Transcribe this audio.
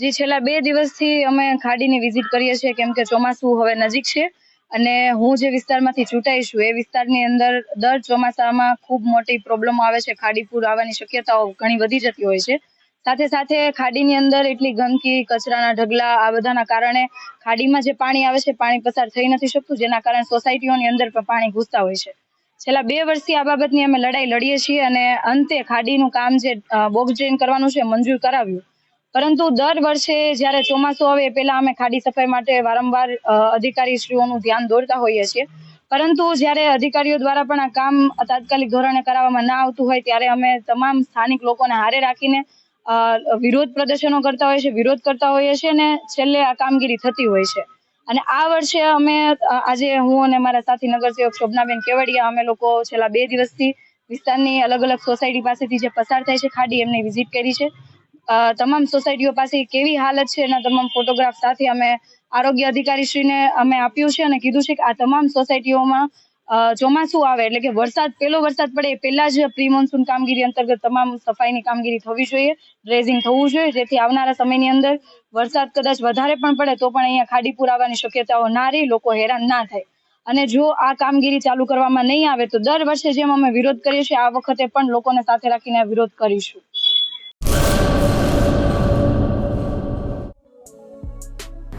જી છેલ્લા બે દિવસથી અમે ખાડીની વિઝિટ કરીએ છીએ, કેમ કે ચોમાસું હવે નજીક છે અને હું જે વિસ્તારમાંથી ચૂંટાઈ છું, એ વિસ્તારની અંદર દર ચોમાસામાં ખૂબ મોટી પ્રોબ્લેમો આવે છે, ખાડી પૂર આવવાની શક્યતાઓ ઘણી વધી જતી હોય છે. સાથે સાથે ખાડીની અંદર એટલી ગંદકી, કચરાના ઢગલા, આ બધાના કારણે ખાડીમાં જે પાણી આવે છે, પાણી પસાર થઈ નથી શકતું, જેના કારણે સોસાયટીઓની અંદર પણ પાણી ઘૂસતા હોય છે. છેલ્લા બે વર્ષથી આ બાબતની અમે લડાઈ લડીએ છીએ અને અંતે ખાડીનું કામ જે બોક્સ ડ્રેન કરવાનું છે, મંજૂર કરાવ્યું. પરંતુ દર વર્ષે જ્યારે ચોમાસું આવે એ પહેલા અમે ખાડી સફાઈ માટે વારંવાર અધિકારી અધિકારીશ્રીઓનું ધ્યાન દોરતા હોઈએ છીએ. પરંતુ જ્યારે અધિકારીઓ દ્વારા પણ આ કામ તાત્કાલિક ધોરણે કરાવવામાં ના આવતું હોય ત્યારે અમે તમામ સ્થાનિક લોકોને હારે રાખીને વિરોધ પ્રદર્શનો કરતા હોઈએ છીએ, વિરોધ કરતા હોઈએ છીએ અને છેલ્લે આ કામગીરી થતી હોય છે. અને આ વર્ષે અમે આજે હું અને મારા સાથી નગરસેવક શોભનાબેન કેવડિયા અમે લોકો છેલ્લા બે દિવસથી વિસ્તારની અલગ અલગ સોસાયટી પાસેથી જે પસાર થાય છે ખાડી એમને વિઝિટ કરી છે. તમામ સોસાયટીઓ પાસે કેવી હાલત છે એના તમામ ફોટોગ્રાફ સાથે અમે આરોગ્ય અધિકારીશ્રીને અમે આપ્યું છે અને કીધું છે કે આ તમામ સોસાયટીઓમાં ચોમાસું આવે એટલે કે વરસાદ, પહેલો વરસાદ પડે એ પહેલા જ પ્રી મોન્સૂન કામગીરી અંતર્ગત તમામ સફાઈની કામગીરી થવી જોઈએ, ડ્રેઝિંગ થવું જોઈએ, જેથી આવનારા સમયની અંદર વરસાદ કદાચ વધારે પણ પડે તો પણ અહીંયા ખાડી પૂર આવવાની શક્યતાઓ ના રહી, લોકો હેરાન ના થાય. અને જો આ કામગીરી ચાલુ કરવામાં નહીં આવે તો દર વર્ષે જેમ અમે વિરોધ કરીએ છીએ, આ વખતે પણ લોકોને સાથે રાખીને વિરોધ કરીશું.